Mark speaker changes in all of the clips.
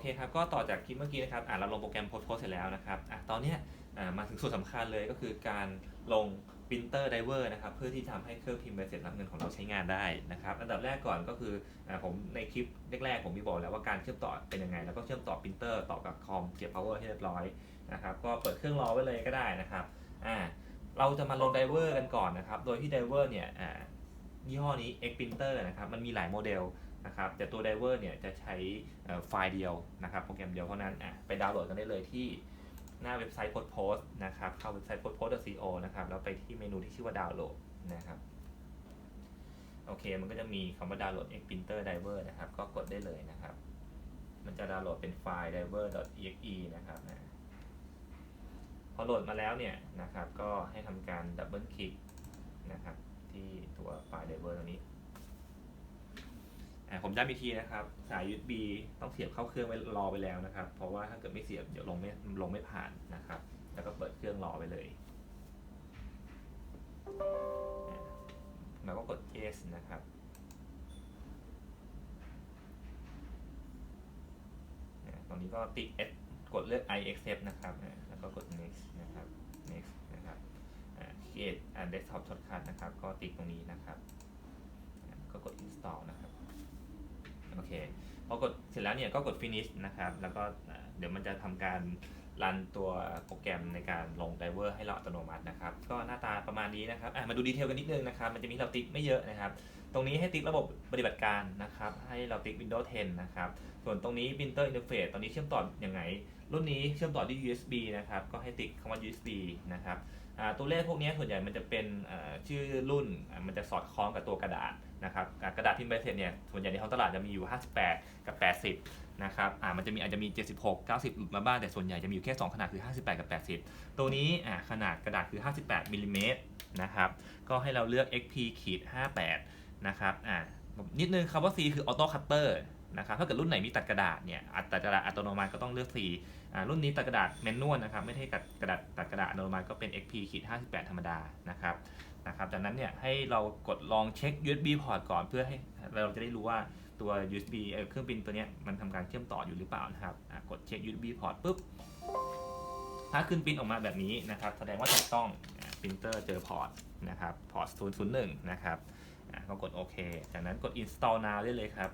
Speaker 1: เคครับก็ต่อจากคลิปเมื่อกี้นะครับอ่าเราลงโปรแกรมโพสโพสเสร็จแล้วนะครับอะตอนเนี้ยอ่ามาถึงส่วนสำคัญเลยก็คือการลง printer driver นะครับเพื่อที่จะทำให้เครื่องพิมพ์ใบเสร็จรับเงินของเราใช้งานได้นะครับอันดับแรกก่อนก็คืออ่าผมในคลิปแรกๆผมมีบอกแล้วว่าการเชื่อมต่อเป็นยังไง แล้วก็เชื่อมต่อ printer ต่อกับคอมเสียบ power ให้เรียบร้อยนะครับก็เปิดเครื่องรอไว้เลยก็ได้นะครับอ่าเราจะมาลง driver กันก่อนนะครับโดยที่ driver เนี่ยอ่ายี่ห้อนี้ X printer นะครับมันมีหลายโมเดล นะครับแต่ตัว Diver เนี่ยจะใช้ไฟล์เดียวนะครับโปรแกรมเดียวเท่านั้นอะไปดาวน์โหลดกันได้เลยที่หน้าเว็บไซต์ Post Post นะครับเข้าเว็บไซต์ Post Post.co นะครับแล้วไปที่เมนูที่ชื่อว่าดาวน์โหลดนะครับโอเคมันก็จะมีคำว่าดาวน์โหลด X Printer Diver นะครับก็กดได้เลยนะครับ มันจะดาวน์โหลดเป็นไฟล์ diver.exe นะครับนะพอโหลดมาแล้วเนี่ยนะครับก็ให้ทำการดับเบิลคลิกนะครับที่ตัวไฟล์ diver ตรงนี้ ผมย้ำอีกทีนะครับ สาย USB ต้องเสียบเข้าเครื่องไว้รอไปแล้วนะครับ เพราะว่าถ้าเกิดไม่เสียบเดี๋ยวลงไม่ลงไม่ผ่านนะครับ แล้วก็เปิดเครื่องรอไปเลย แล้วก็กด yes นะครับตรงนี้ก็ติ๊ก S กดเลือก I accept นะครับ แล้วก็กด next นะครับ next นะครับ create desktop shortcut นะครับ ก็ติ๊กตรงนี้นะครับอ่าก็กด install นะครับ โอ เคพอกดเสร็จแล้วเนี่ยก็กด finish นะครับ แล้วก็เดี๋ยวมันจะทำการรันตัวโปรแกรมในการลง driver ให้เราอัตโนมัตินะครับ ก็หน้าตาประมาณนี้นะครับอะมาดูดีเทลกันนิดนึงนะครับ มันจะมีเราติ๊กไม่เยอะนะครับ ตรงนี้ให้ติ๊กระบบปฏิบัติการนะครับ ให้เราติ๊ก Windows 10 นะครับ ส่วนตรงนี้ printer interface ตอนนี้เชื่อมต่ออยังไง รุ่นนี้เชื่อมต่อด้วย USB นะครับ ก็ให้ติ๊กคำว่า USB นะครับ ตัวเลขพวกนี้ส่วนใหญ่มันจะเป็นชื่อรุ่นมันจะสอดคล้องกับตัวกระดาษนะครับกระดาษพิมพ์ใบเสร็จเนี่ยส่วนใหญ่ในท้องตลาดจะมีอยู่ 58 กับ 80 นะครับอ่ามันจะมีอาจจะมี 76 90 หลุดมาบ้างแต่ส่วนใหญ่จะมีอยู่แค่ 2 ขนาดคือ 58 กับ 80 ตัวนี้อ่าขนาดกระดาษคือ 58มิลลิเมตรนะครับก็ให้เราเลือก XP ขีด58นะครับอ่านิดนึงคำว่า C คือออโต้คัตเตอร์ นะครับถ้าเกิดรุ่นไหนมีตัดกระดาษเนี่ยอัดตัดกระดาษอัตโนมัติก็ต้องเลือก C อ่ารุ่นนี้ตัดกระดาษแมนนวลนะครับไม่ใช่ตัดกระดาษตัดกระดาษอัตโนมัติก็เป็น XP ขีด58 ธรรมดานะครับนะครับจากนั้นเนี่ยให้เรากดลองเช็ค USB port ก่อนเพื่อให้เราจะได้รู้ว่าตัว USB เครื่องปรินตัวเนี้ยมันทำการเชื่อมต่ออยู่หรือเปล่านะครับกดเช็ค USB port ปุ๊บถ้าขึ้นปรินออกมาแบบนี้นะครับแสดงว่าถูกต้องปรินเตอร์เจอพอร์ตนะครับพอร์ต001 นะครับก็กดโอเคจากนั้นกด install now ได้เลยครับ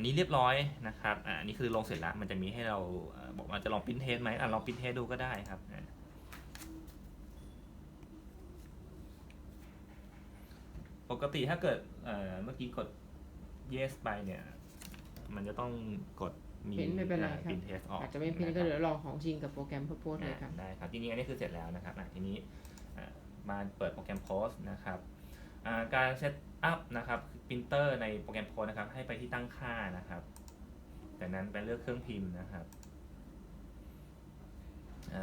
Speaker 1: อ่าอันนี้เรียบร้อยนะครับอ่าอันนี้คือลงเสร็จแล้วมันจะมีให้เราเอ่อบอกว่าจะลองพิมพ์เทสไหมอะลองพิมพ์เทสดูก็ได้ครับอะปกติถ้าเกิดเอ่อเมื่อกี้กด yes ไปเนี่ย มันจะต้องกดมี
Speaker 2: พิมพ์ไม่เป็นไรครับ
Speaker 1: พิมพ์เทสออก
Speaker 2: อาจจะไม่พิมพ์ก็เดี๋ยวรอของจริงกับโปรแกรมโพสเลยครับ
Speaker 1: อ่าได้ครับจริงๆอันนี้คือเสร็จแล้วนะครับอะทีนี้อ่ามาเปิดโปรแกรมโพสนะครับอ่า การเซตอัพนะครับพิมพ์เตอร์ในโปรแกรมโพสนะครับ ให้ไปที่ตั้งค่านะครับจากนั้นไปเลือกเครื่องพิมพ์นะครับ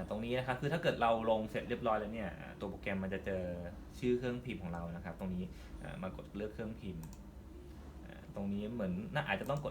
Speaker 1: ตรงนี้นะครับคือถ้าเกิดเราลงเสร็จเรียบร้อยแล้วเนี่ยตัวโปรแกรมมันจะเจอชื่อเครื่องพิมพ์ของเรานะครับ ตรงนี้มากดเลือกเครื่องพิมพ์ ตรงนี้เหมือนน่าอาจจะต้องกด